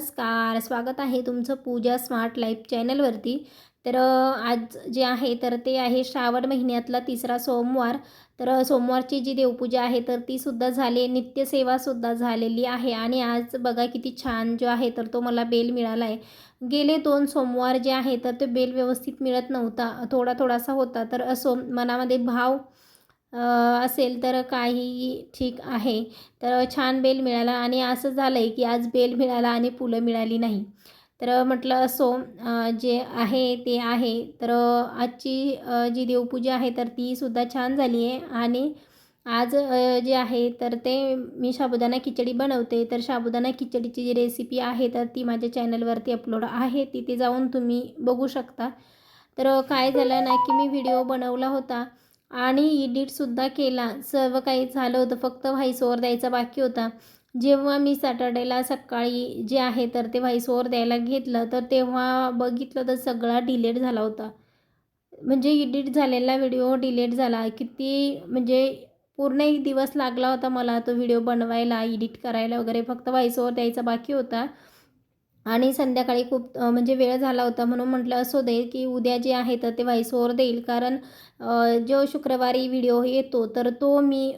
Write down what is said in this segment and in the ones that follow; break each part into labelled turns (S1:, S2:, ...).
S1: नमस्कार स्वागत आहे तुमचं पूजा स्मार्ट लाईफ चॅनलवरती. तर आज जे आहे तर ते आहे श्रावण महिन्यातला तिसरा सोमवार. तर सोमवारची जी देवपूजा आहे तर तीसुद्धा झाली नित्यसेवासुद्धा झालेली आहे. आणि आज बघा किती छान जो आहे तर तो मला बेल मिळाला आहे गेले दोन सोमवार जे आहे तर ते बेल व्यवस्थित मिळत नव्हता. थोडा थोडासा होता तर असो मनामध्ये भाव असेल तर काही ठीक आहे. तर छान बेल मिळाला आणि असं झालं आहे की आज बेल मिळाला आणि फुलं मिळाली नाही. तर म्हटलं असो जे आहे ते आहे. तर आजची जी देवपूजा आहे तर ती सुद्धा छान झाली आहे. आणि आज जे आहे तर ते मी साबुदाणा खिचडी बनवते. तर साबुदाणा खिचडीची जी रेसिपी आहे तर ती माझ्या चॅनलवरती अपलोड आहे. तिथे जाऊन तुम्ही बघू शकता. तर काय झालं नाही की मी व्हिडिओ बनवला होता. आणि एडिटसुद्धा केला. सर्व काही झालं होतं. फक्त व्हाईस ओवर द्यायचा बाकी होता. जेव्हा मी सॅटर्डेला सकाळी जे आहे तर ते व्हाईस ओवर द्यायला घेतलं. तर तेव्हा बघितलं तर सगळा डिलेट झाला होता. म्हणजे एडिट झालेला व्हिडिओ डिलेट झाला. किती म्हणजे पूर्ण एक दिवस लागला होता मला तो व्हिडिओ बनवायला एडिट करायला वगैरे. फक्त व्हाईस ओवर द्यायचा बाकी होता. आणि संध्याकाळी खूप म्हणजे वेळ झाला होता म्हणून म्हटलं असो दे की उद्या जे आहे तर ते व्हाईस देईल. कारण जो शुक्रवारी व्हिडिओ येतो तर तो मी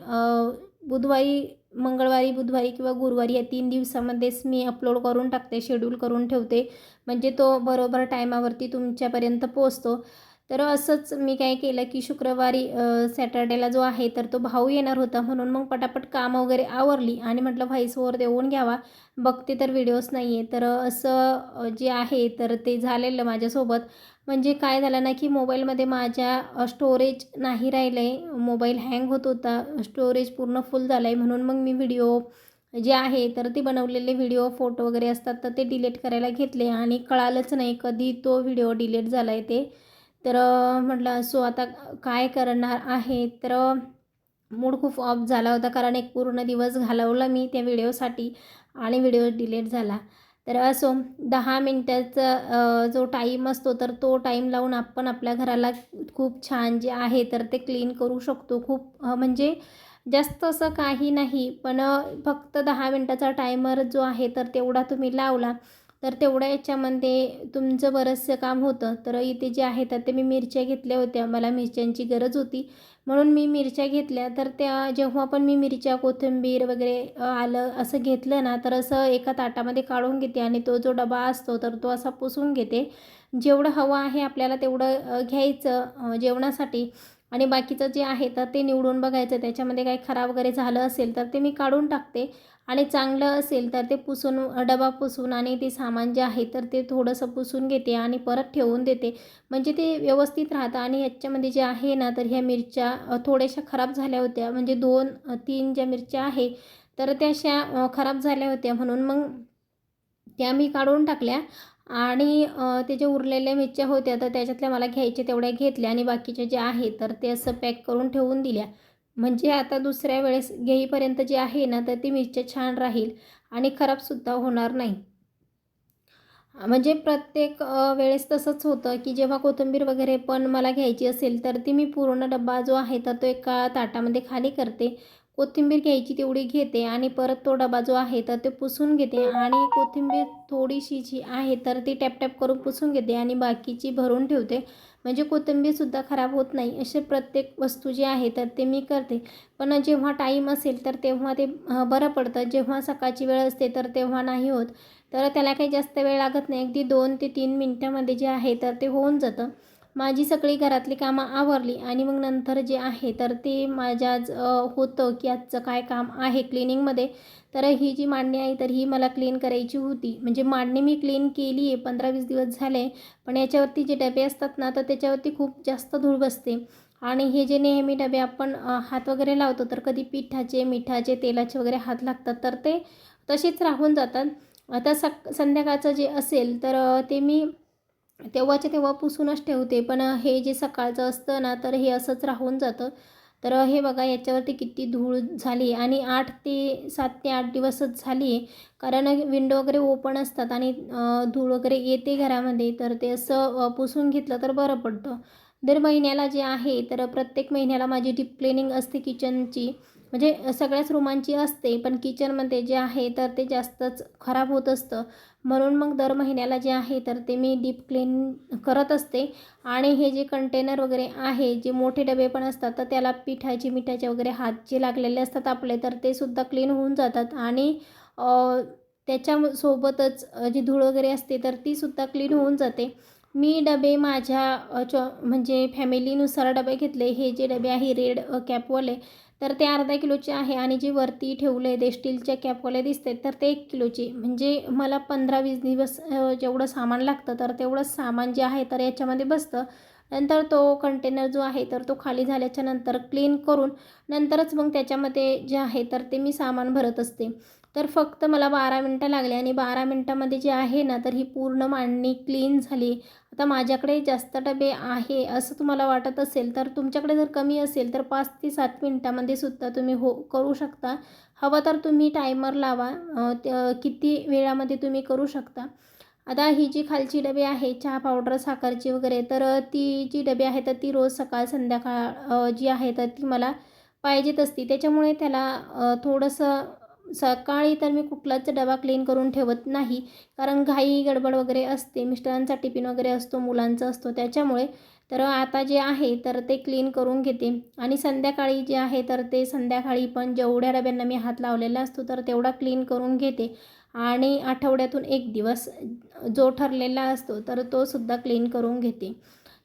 S1: बुधवारी मंगळवारी बुधवारी किंवा गुरुवारी या तीन दिवसामध्येच मी अपलोड करून टाकते शेड्यूल करून ठेवते. म्हणजे तो बरोबर टायमावरती तुमच्यापर्यंत पोचतो तर असंच मी काय केलं की शुक्रवारी सॅटर्डेला जो आहे तर तो भाऊ येणार होता म्हणून मग पटापट कामं वगैरे आवरली आणि म्हटलं व्हाईस देऊन घ्यावा बघते तर व्हिडिओज नाही आहे तर असं जे आहे तर ते झालेलं माझ्यासोबत. म्हणजे काय झालं ना की मोबाईलमध्ये माझ्या स्टोरेज नाही राहिलं आहे मोबाईल हँग होत होता स्टोरेज पूर्ण फुल झालं आहे म्हणून मग मी व्हिडिओ जे आहे तर ते बनवलेले व्हिडिओ फोटो वगैरे असतात तर ते डिलीट करायला घेतले आणि कळालंच नाही कधी तो व्हिडिओ डिलीट झाला आहे ते. तर म्हटलं असो आता काय करणार आहे? तर मूड खूप ऑफ झाला होता कारण एक पूर्ण दिवस घालवला मी त्या व्हिडिओसाठी आणि व्हिडिओ डिलीट झाला. तर असो दहा मिनटाचा जो टाईम असतो तर तो टाईम लावून आपण आपल्या घराला खूप छान जे आहे तर ते क्लीन करू शकतो. खूप म्हणजे जास्त असं काही नाही. पण फक्त दहा मिनटाचा टायमर जो आहे तर तेवढा तुम्ही लावला. तर तेवढ्या याच्यामध्ये तुमचं बरंचसं काम होतं. तर इथे जे आहे तर ते मी मिरच्या घेतल्या होत्या. मला मिरच्यांची गरज होती. म्हणून मी मिरच्या घेतल्या. तर त्या जेव्हा पण मी मिरच्या कोथिंबीर वगैरे आलं असं घेतलं ना तर असं एका ताटामध्ये काढून घेते आणि तो जो डबा असतो तर तो असा पुसून घेते. जेवढं हवं आहे आपल्याला तेवढं घ्यायचं जेवणासाठी. आणि बाकीचं जे आहे तर ते निवडून बघायचं. त्याच्यामध्ये काही खराब वगैरे झालं असेल तर ते मी काढून टाकते. आणि चांगलं असेल तर ते पुसून डबा पुसून आणि ते सामान जे आहे तर ते थोडंसं पुसून घेते आणि परत ठेवून देते. म्हणजे ते व्यवस्थित राहतं आणि याच्यामध्ये जे आहे ना तर ह्या मिरच्या थोड्याशा खराब झाल्या होत्या. म्हणजे दोन तीन ज्या मिरच्या आहे तर त्या अशा खराब झाल्या होत्या म्हणून मग त्या मी काढून टाकल्या. आणि ते जे उरलेल्या मिरच्या होत्या तर त्याच्यातल्या मला घ्यायच्या तेवढ्या घेतल्या आणि बाकीच्या जे आहे तर ते असं पॅक करून ठेवून दिल्या. म्हणजे आता दुसऱ्या वेळेस घेईपर्यंत जे आहे ना तर ती मिरच्या छान राहील आणि खराबसुद्धा होणार नाही. म्हणजे प्रत्येक वेळेस तसंच होतं की जेव्हा कोथिंबीर वगैरे पण मला घ्यायची असेल तर ती मी पूर्ण डब्बा जो आहे तर तो एका ताटामध्ये खाली करते. कोथिंबीर घ्यायची तेवढी घेते आणि परत तो डबा जो आहे तर ते पुसून घेते. आणि कोथिंबीर थोडीशी जी आहे तर ती टॅपटॅप करून पुसून घेते आणि बाकीची भरून ठेवते. म्हणजे कोथिंबीरसुद्धा खराब होत नाही. असे प्रत्येक वस्तू जी आहे तर ते मी करते. पण जेव्हा टाईम असेल तर तेव्हा ते बरं पडतं. जेव्हा सकाळची वेळ असते तर तेव्हा नाही होत. तर त्याला काही जास्त वेळ लागत नाही. अगदी दोन ते तीन मिनटामध्ये जे आहे तर ते होऊन जातं. माझी सगळी घरातली कामं आवरली आणि मग नंतर जे आहे तर ते माझ्या आज होतं की आजचं काय काम आहे क्लिनिंगमध्ये. तर ही जी मांडणी आहे तर ही मला क्लीन करायची होती. म्हणजे मांडणी मी क्लीन केली आहे पंधरा वीस दिवस झाले. पण याच्यावरती जे डबे असतात ना तर त्याच्यावरती खूप जास्त धूळ बसते. आणि हे जे नेहमी डबे आपण हात वगैरे लावतो तर कधी पिठाचे मिठाचे तेलाचे वगैरे हात लागतात तर ते तसेच राहून जातात. आता सक संध्याकाळचं जे असेल तर ते मी तेव्हाच्या तेव्हा पुसूनच ठेवते. पण हे जे सकाळचं असतं ना तर हे असंच राहून जातं. तर हे बघा याच्यावरती किती धूळ झाली आणि आठ ते सात ते आठ दिवसच झाली. आहे कारण विंडो वगैरे ओपन असतात आणि धूळ वगैरे येते घरामध्ये. तर ते असं पुसून घेतलं तर बरं पडतं. दर महिन्याला जे आहे तर प्रत्येक महिन्याला माझी डीप क्लिनिंग असते किचनची म्हणजे सगळ्याच रूमांची असते पण किचनमध्ये जे आहे तर ते जास्तच खराब होत असतं. म्हणून मग दर महिन्याला जे आहे तर ते मी डीप क्लीन करत असते. आणि हे जे कंटेनर वगैरे आहे जे मोठे डबे पण असतात तर त्याला पिठाचे मिठाचे वगैरे हात जे लागलेले असतात आपले तर ते सुद्धा क्लीन होऊन जातात. आणि त्याच्यासोबतच त्याच्या सोबतच जी धूळ वगैरे असते तर ती सुद्धा क्लीन होऊन जाते. मी डबे माझ्या चॉ म्हणजे फॅमिलीनुसार डबे घेतले. हे जे डबे आहे रेड कॅपवाले तर ते अर्धा किलोचे आहे आणि जे वरती ठेवले आहे ते स्टीलच्या कॅपवाले दिसते तर ते एक किलोचे. म्हणजे मला पंधरा वीस दिवस जेवढं सामान लागतं तर तेवढंच सामान जे आहे तर याच्यामध्ये बसतं. नंतर तो कंटेनर जो आहे तर तो खाली झाल्याच्यानंतर क्लीन करून नंतरच मग त्याच्यामध्ये जे आहे तर ते मी सामान भरत असते. तर फक्त मला बारा मिनटं लागले आणि बारा मिनटामध्ये जे आहे ना तर ही पूर्ण मांडणी क्लीन झाली. आता माझ्याकडे जास्त डबे आहे असं तुम्हाला वाटत असेल तर तुमच्याकडे जर कमी असेल तर पाच ते सात मिनटामध्ये सुद्धा तुम्ही हो करू शकता. हवं तर तुम्ही टायमर लावा किती वेळामध्ये तुम्ही करू शकता. आता ही जी खालची डबे आहे चहा पावडर साखरची वगैरे तर ती जी डबे आहे तर ती रोज सकाळ संध्याकाळ जी आहे तर ती मला पाहिजेत असती. त्याच्यामुळे त्याला थोडंसं सकाळी तर मी कुठलाच डबा क्लीन करून ठेवत नाही. कारण घाई गडबड वगैरे असते मिस्टरांचा टिफिन वगैरे असतो मुलांचा असतो. त्याच्यामुळे तर आता जे आहे तर ते क्लीन करून घेते. आणि संध्याकाळी जे आहे तर ते संध्याकाळी पण जेवढ्या डब्यांना मी हात लावलेला असतो तर तेवढा क्लीन करून घेते. आणि आठवड्यातून एक दिवस जो ठरलेला असतो तर तो सुद्धा क्लीन करून घेते.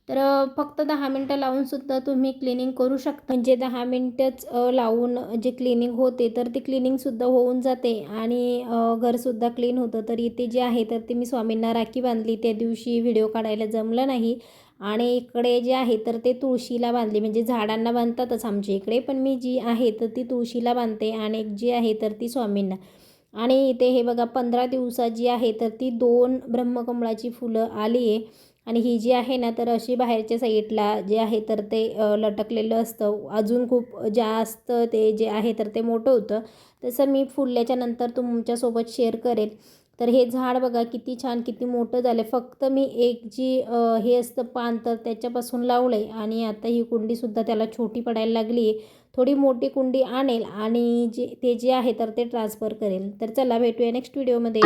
S1: तर फक्त दहा मिनटं लावूनसुद्धा तुम्ही क्लिनिंग करू शकता. म्हणजे दहा मिनटंच लावून जे क्लिनिंग होते तर ती क्लिनिंगसुद्धा होऊन जाते आणि घरसुद्धा क्लीन होतं. तर इथे जे आहे तर ते मी स्वामींना राखी बांधली. त्या दिवशी व्हिडिओ काढायला जमलं नाही. आणि इकडे जे आहे तर ते तुळशीला बांधली. म्हणजे झाडांना बांधतातच आमच्या इकडे. पण मी जी आहे तर ती तुळशीला बांधते आणि एक जी आहे तर ती स्वामींना. आणि इथे हे बघा पंधरा दिवसात जी आहे तर ती दोन ब्रह्मकमळाची फुलं आली आहे आणि ही जी आहे ना तर अशी बाहेरच्या साईडला जे आहे तर ते लटकलेलं असतं. अजून खूप जास्त ते जे आहे तर ते मोठं होतं. तसं मी फुलल्याच्या नंतर तुमच्यासोबत शेअर करेल. तर हे झाड बघा किती छान किती मोठं झालं फक्त मी एक जी हे असतं पान तर त्याच्यापासून लावलं आहे आणि आता ही कुंडीसुद्धा त्याला छोटी पडायला लागली आहे. थोडी मोठी कुंडी आणेल आणि जे ते जे आहे तर ते ट्रान्सफर करेल. तर चला भेटूया नेक्स्ट व्हिडिओमध्ये.